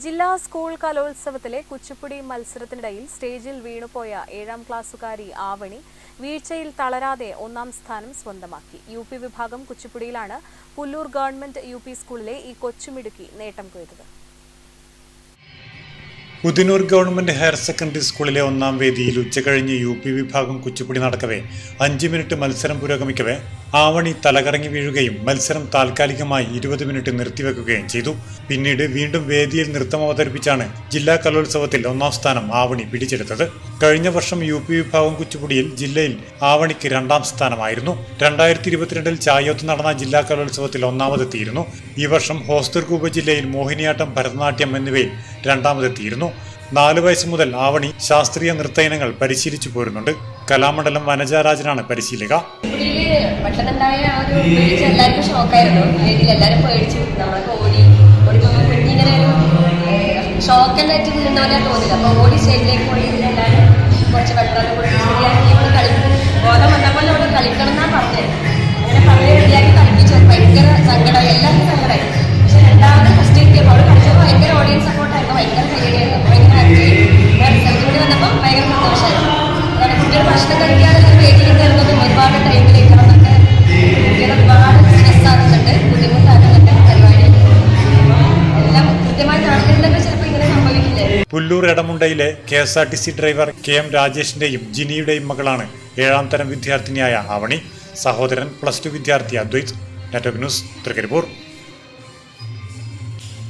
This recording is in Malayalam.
ജില്ലാ സ്കൂൾ കലോത്സവത്തിലെ കുച്ചിപ്പുടി മത്സരത്തിനിടയിൽ സ്റ്റേജിൽ വീണുപോയ ഏഴാം ക്ലാസ്സുകാരി ആവണി വീഴ്ചയിൽ തളരാതെ ഒന്നാം സ്ഥാനം സ്വന്തമാക്കി. യു പി വിഭാഗം കുച്ചിപ്പുടിയിലാണ് പുല്ലൂർ ഗവൺമെന്റ് യു പി സ്കൂളിലെ ഈ കൊച്ചുമിടുക്കി നേട്ടം കൊയ്തത്. പുതിനൂർ ഗവൺമെന്റ് ഹയർ സെക്കൻഡറി സ്കൂളിലെ ഒന്നാം വേദിയിൽ ഉച്ചകഴിഞ്ഞ് യു പി വിഭാഗം കുച്ചിപ്പുടി നടക്കവേ അഞ്ച് മിനിറ്റ് മത്സരം പുരോഗമിക്കവേ ആവണി തലകറങ്ങി വീഴുകയും മത്സരം താൽക്കാലികമായി ഇരുപത് മിനിറ്റ് നിർത്തിവെക്കുകയും ചെയ്തു. പിന്നീട് വീണ്ടും വേദിയിൽ നൃത്തം അവതരിപ്പിച്ചാണ് ജില്ലാ കലോത്സവത്തിൽ ഒന്നാം സ്ഥാനം ആവണി പിടിച്ചെടുത്തത്. കഴിഞ്ഞ വർഷം യു പി വിഭാഗം കുച്ചുപുടിയിൽ ജില്ലയിൽ ആവണിക്ക് രണ്ടാം സ്ഥാനമായിരുന്നു. രണ്ടായിരത്തി ഇരുപത്തിരണ്ടിൽ ചായോത്ത് നടന്ന ജില്ലാ കലോത്സവത്തിൽ ഒന്നാമതെത്തിയിരുന്നു. ഈ വർഷം ഹോസ്ദുർഗ് ഉപജില്ലയിൽ മോഹിനിയാട്ടം ഭരതനാട്യം എന്നിവയിൽ രണ്ടാമതെത്തിയിരുന്നു. നാലു വയസ്സ് മുതൽ ആവണി ശാസ്ത്രീയ നൃത്ത ഇനങ്ങൾ പരിശീലിച്ചു പോരുന്നുണ്ട്. കലാമണ്ഡലം വനജാരാജനാണ് പരിശീലക. ഒരു ഷോക്കായിരുന്നു. ഓടി ഓടിപ്പോ കുഞ്ഞിങ്ങനെ ഒരു ഷോക്കെല്ലാം ഏറ്റ് വീഴുന്ന പോലെ തോന്നില്ല. അപ്പൊ ഓടി പോയി പറഞ്ഞത് അങ്ങനെ പറഞ്ഞ് ഭയങ്കര സങ്കടമായി Pullur എടമുണ്ടയിലെ K S R T C driver K M രാജേഷിന്റെയും ജിനിയുടെയും മകളാണ് ഏഴാം തരം വിദ്യാർത്ഥിനിയായ അവണി. സഹോദരൻ പ്ലസ് ടു വിദ്യാർത്ഥി അദ്വൈത്. Network news Trikaripur.